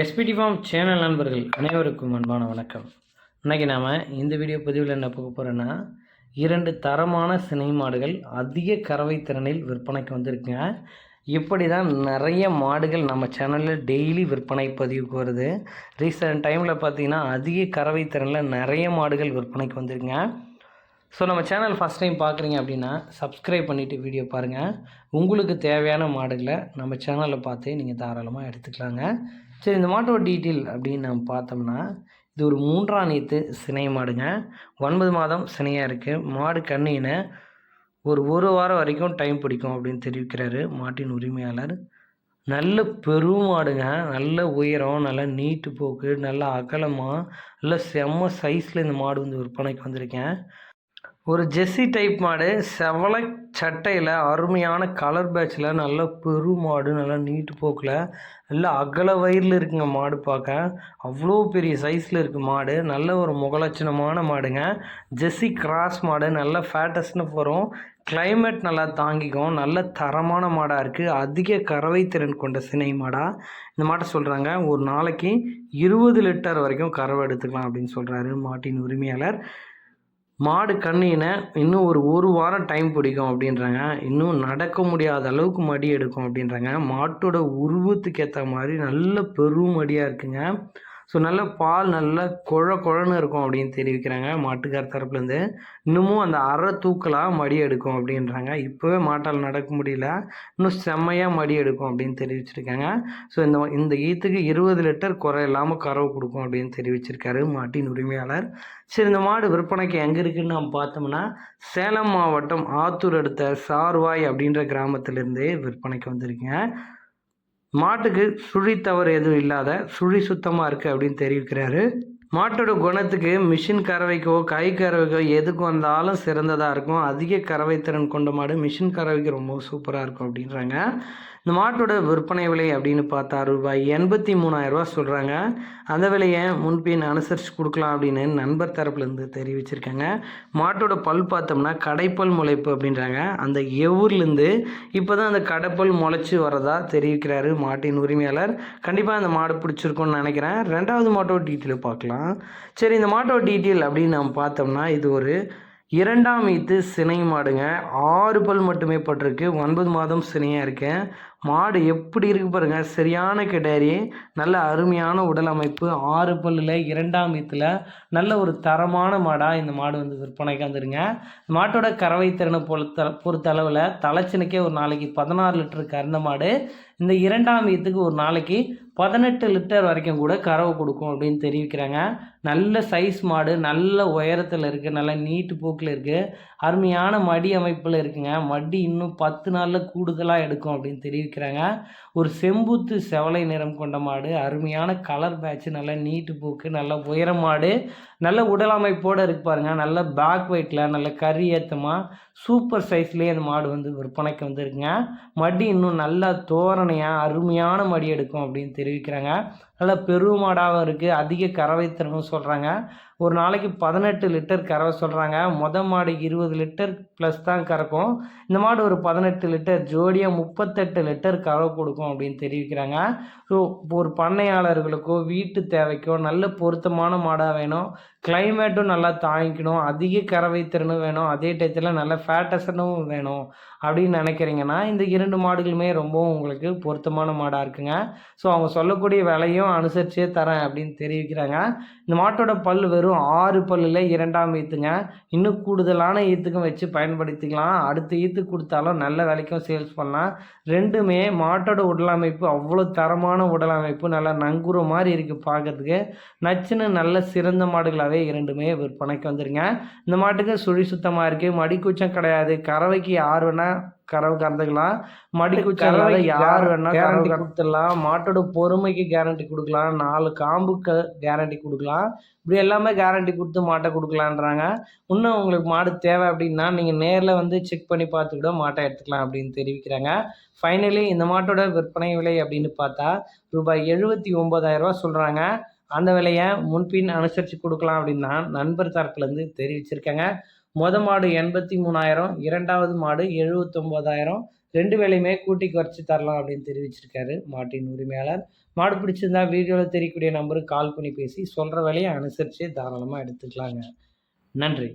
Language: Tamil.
எஸ்பிடி ஃபார்ம் சேனல் நண்பர்கள் அனைவருக்கும் அன்பான வணக்கம். இன்றைக்கி நாம் இந்த வீடியோ பதிவில் என்ன பார்க்க போகிறோன்னா இரண்டு தரமான சினை மாடுகள் அதிக கறவை திறனில் விற்பனைக்கு வந்திருக்குங்க. இப்படி தான் நிறைய மாடுகள் நம்ம சேனலில் டெய்லி விற்பனை பதிவுக்கு வருது. ரீசெண்ட் டைமில் பார்த்தீங்கன்னா அதிக கறவை திறனில் நிறைய மாடுகள் விற்பனைக்கு வந்திருக்குங்க. ஸோ நம்ம சேனல் ஃபஸ்ட் டைம் பார்க்குறீங்க அப்படின்னா சப்ஸ்கிரைப் பண்ணிவிட்டு வீடியோ பாருங்கள் உங்களுக்கு தேவையான மாடுகளை நம்ம சேனலில் பார்த்து நீங்கள் தாராளமாக எடுத்துக்கலாங்க. சரி இந்த மாட்டோட டீட்டெயில் அப்படின்னு நம்ம பார்த்தோம்னா இது ஒரு மூன்றாம் நீத்து சினை மாடுங்க. ஒன்பது மாதம் சினையாக இருக்குது மாடு கண்ணின ஒரு ஒரு வாரம் வரைக்கும் டைம் பிடிக்கும் அப்படின்னு தெரிவிக்கிறாரு மாட்டின் உரிமையாளர். நல்ல பெருமாடுங்க நல்ல உயரம் நல்ல நீட்டு போக்கு நல்ல அகலமாக நல்ல செம்ம சைஸில் இந்த மாடு வந்து விற்பனைக்கு வந்திருக்கேன். ஒரு ஜெஸ்ஸி டைப் மாடு செவலை சட்டையில் அருமையான கலர் பேட்சில் நல்ல பெரு மாடு நல்லா நீட்டு போக்கில் நல்ல அகல வயிறில் இருக்குங்க மாடு பார்க்க. அவ்வளோ பெரிய சைஸில் இருக்குது மாடு. நல்ல ஒரு முகலட்சணமான மாடுங்க. ஜெஸ்ஸி கிராஸ் மாடு நல்ல ஃபேட்டஸ்னு போகிறோம் கிளைமேட் நல்லா தாங்கிக்கும். நல்ல தரமான மாடாக இருக்குது அதிக கறவை திறன் கொண்ட சினை மாடாக இந்த மாட்டை சொல்கிறாங்க ஒரு நாளைக்கு இருபது லிட்டர் வரைக்கும் கறவை எடுத்துக்கலாம் அப்படின்னு சொல்கிறாரு மாட்டின் உரிமையாளர். மாடு கண்ணினை இன்னும் ஒரு ஒரு வாரம் டைம் பிடிக்கும் அப்படின்றாங்க. இன்னும் நடக்க முடியாத அளவுக்கு மடி எடுக்கும் அப்படின்றாங்க. மாட்டோட உருவத்துக்கு ஏற்ற மாதிரி நல்ல பெரும் மடியாக இருக்குங்க. ஸோ நல்ல பால் நல்லா குழ குழன்னு இருக்கும் அப்படின்னு தெரிவிக்கிறாங்க மாட்டுக்கார் தரப்புலேருந்து. இன்னமும் அந்த அரை தூக்கலாக மடி எடுக்கும் அப்படின்றாங்க. இப்போவே மாட்டால் நடக்க முடியல. இன்னும் செம்மையாக மடி எடுக்கும் அப்படின்னு தெரிவிச்சிருக்காங்க. ஸோ இந்த இந்த ஈத்துக்கு இருபது லிட்டர் குறை இல்லாமல் கறவு கொடுக்கும் அப்படின்னு தெரிவிச்சிருக்காரு மாட்டின் உரிமையாளர். சரி இந்த மாடு விற்பனைக்கு எங்கே இருக்குன்னு நம்ம பார்த்தோம்னா சேலம் மாவட்டம் ஆத்தூர் அடுத்த சார்வாய் அப்படின்ற கிராமத்திலேருந்து விற்பனைக்கு வந்திருக்கேன் மாட்டுக்கு சுழி தவறு எதுவும் இல்லாத சுழி சுத்தமாக இருக்குது அப்படின்னு தெரிவிக்கிறாரு. மாட்டோட குணத்துக்கு மிஷின் கறவைக்கோ கை கறவைக்கோ எதுக்கு வந்தாலும் சிறந்ததாக இருக்கும். அதிக கறவை திறன் கொண்ட மாடு மிஷின் கறவைக்கு ரொம்ப சூப்பராக இருக்கும் அப்படின்றாங்க. இந்த மாட்டோட விற்பனை விலை அப்படின்னு பார்த்தா ரூபாய் எண்பத்தி மூணாயிரரூபா சொல்கிறாங்க அந்த விலையை முன்பின் அனுசரித்து கொடுக்கலாம் அப்படின்னு நண்பர் தரப்புலேருந்து தெரிவிச்சிருக்காங்க. மாட்டோட பல் பார்த்தோம்னா கடைப்பல் முளைப்பு அப்படின்றாங்க. அந்த எவூர்லேருந்து இப்போ தான் அந்த கடைப்பல் முளைச்சி வரதா தெரிவிக்கிறாரு மாட்டின் உரிமையாளர். கண்டிப்பாக அந்த மாடு பிடிச்சிருக்கும்னு நினைக்கிறேன். ரெண்டாவது மாட்டோட டீட்டெயில் பார்க்கலாம். சரி இந்த மாட்டோட டீட்டெயில் அப்படின்னு நம்ம பார்த்தோம்னா இது ஒரு இரண்டாம் ஈத்து சினை மாடுங்க. ஆறு பல் மட்டுமே பட்டிருக்கு. ஒன்பது மாதம் சினையாக இருக்கேன் மாடு எப்படி இருக்கு பாருங்க. சரியான கிடாரி நல்ல அருமையான உடல் அமைப்பு ஆறு பல்லில் இரண்டாம் ஈத்தில் நல்ல ஒரு தரமான மாடாக இந்த மாடு வந்து விற்பனைக்கு வந்துருங்க மாட்டோட கறவை திறனை பொறுத்த பொறுத்த அளவில் தலைச்சனுக்கே ஒரு நாளைக்கு பதினாறு லிட்டர் கறந்த மாடு இந்த இரண்டாம் ஈத்துக்கு ஒரு நாளைக்கு பதினெட்டு லிட்டர் வரைக்கும் கூட கறவை கொடுக்கும் அப்படின்னு தெரிவிக்கிறாங்க. நல்ல சைஸ் மாடு நல்ல உயரத்தில் இருக்குது நல்ல நீட்டு போக்கில் இருக்குது அருமையான மடி அமைப்பில் இருக்குங்க. மடி இன்னும் பத்து நாளில் கூடுதலாக எடுக்கும் அப்படின்னு தெரிவிக்கிறாங்க. ஒரு செம்புத்து செவலை நிறம் கொண்ட மாடு அருமையான கலர் பேட்ச் நல்ல நீட்டு போக்கு நல்ல உயர மாடு நல்ல உடல் அமைப்போடு இருக்கு பாருங்க. நல்ல பேக் வெயிட்டில் நல்ல கறி ஏற்றமாக சூப்பர் சைஸ்லேயே அந்த மாடு வந்து விற்பனைக்கு வந்துருக்குங்க. மடி இன்னும் நல்லா தோரணையாக அருமையான மடி எடுக்கும் அப்படின்னு தெரிவிக்கிறாங்க. நல்ல பெருமாடாகவும் இருக்குது அதிக கறவை திறனும் சொல்கிறாங்க ஒரு நாளைக்கு பதினெட்டு லிட்டர் கறவை சொல்கிறாங்க மொத மாடு இருபது லிட்டர் ப்ளஸ் தான் கறக்கும். இந்த மாடு ஒரு பதினெட்டு லிட்டர் ஜோடியாக முப்பத்தெட்டு லிட்டர் கறவை கொடுக்கும் அப்படின்னு தெரிவிக்கிறாங்க. ஸோ ஒரு பண்ணையாளர்களுக்கோ வீட்டு தேவைக்கோ நல்ல பொருத்தமான மாடாக வேணும். கிளைமேட்டும் நல்லா தாங்கிக்கணும். அதிக கறவை திறனும் வேணும். அதே டயத்தில் நல்ல ஃபேட்டசனும் வேணும் அப்படின்னு நினைக்கிறீங்கன்னா இந்த இரண்டு மாடுகளுமே ரொம்பவும் உங்களுக்கு பொருத்தமான மாடாக இருக்குங்க. ஸோ அவங்க சொல்லக்கூடிய விலையும் அனுசரிச்சே தரேன் அப்படின்னு தெரிவிக்கிறாங்க. இந்த மாட்டோட பல் வெறும் ஆறு பல்லில் இரண்டாம் ஈத்துங்க. இன்னும் கூடுதலான ஈத்துக்கும் வச்சு பயன்படுத்திக்கலாம். அடுத்த ஈத்து கொடுத்தாலும் நல்ல விலைக்கும் சேல்ஸ் பண்ணலாம். ரெண்டுமே மாட்டோட உடலமைப்பு அவ்வளோ தரமான உடலமைப்பு நல்லா நங்குற மாதிரி இருக்குது பார்க்கறதுக்கு நச்சுன்னு நல்ல சிறந்த மாடுகளாகவே இரண்டுமே விற்பனைக்கு வந்துருங்க. இந்த மாட்டுக்கு சுழி சுத்தமாக இருக்குது மடிக்கூச்சம் கிடையாது. கறவைக்கு யார் வேணால் கறவை கறந்துக்கலாம். மடி குச்சால யார் வேணா கேரண்டி கொடுத்துடலாம். மாட்டோட பொறுமைக்கு கேரண்டி கொடுக்கலாம். நாலு காம்புக்கு கேரண்டி கொடுக்கலாம். இப்படி எல்லாமே கேரண்டி கொடுத்து மாட்டை கொடுக்கலான்றாங்க. இன்னும் உங்களுக்கு மாடு தேவை அப்படின்னா நீங்கள் நேரில் வந்து செக் பண்ணி பார்த்து கூட மாட்டை எடுத்துக்கலாம் அப்படின்னு தெரிவிக்கிறாங்க. ஃபைனலி இந்த மாட்டோட விற்பனை விலை அப்படின்னு பார்த்தா ரூபாய் எழுபத்தி ஒம்பதாயிரரூவா சொல்கிறாங்க அந்த விலையை முன்பின் அனுசரித்து கொடுக்கலாம் அப்படின்னா நண்பர் தரப்புலேருந்து தெரிவிச்சிருக்காங்க. மொத மாடு எண்பத்தி மூணாயிரம் இரண்டாவது மாடு எழுபத்தொம்போதாயிரம் ரெண்டு வேலையுமே கூட்டி குறைச்சி தரலாம் அப்படின்னு தெரிவிச்சிருக்காரு மாட்டின் உரிமையாளர். மாடு பிடிச்சிருந்தா வீடியோவில் தெரியக்கூடிய நம்பருக்கு கால் பண்ணி பேசி சொல்கிற வேலையை அனுசரித்து தாராளமாக எடுத்துக்கலாங்க. நன்றி.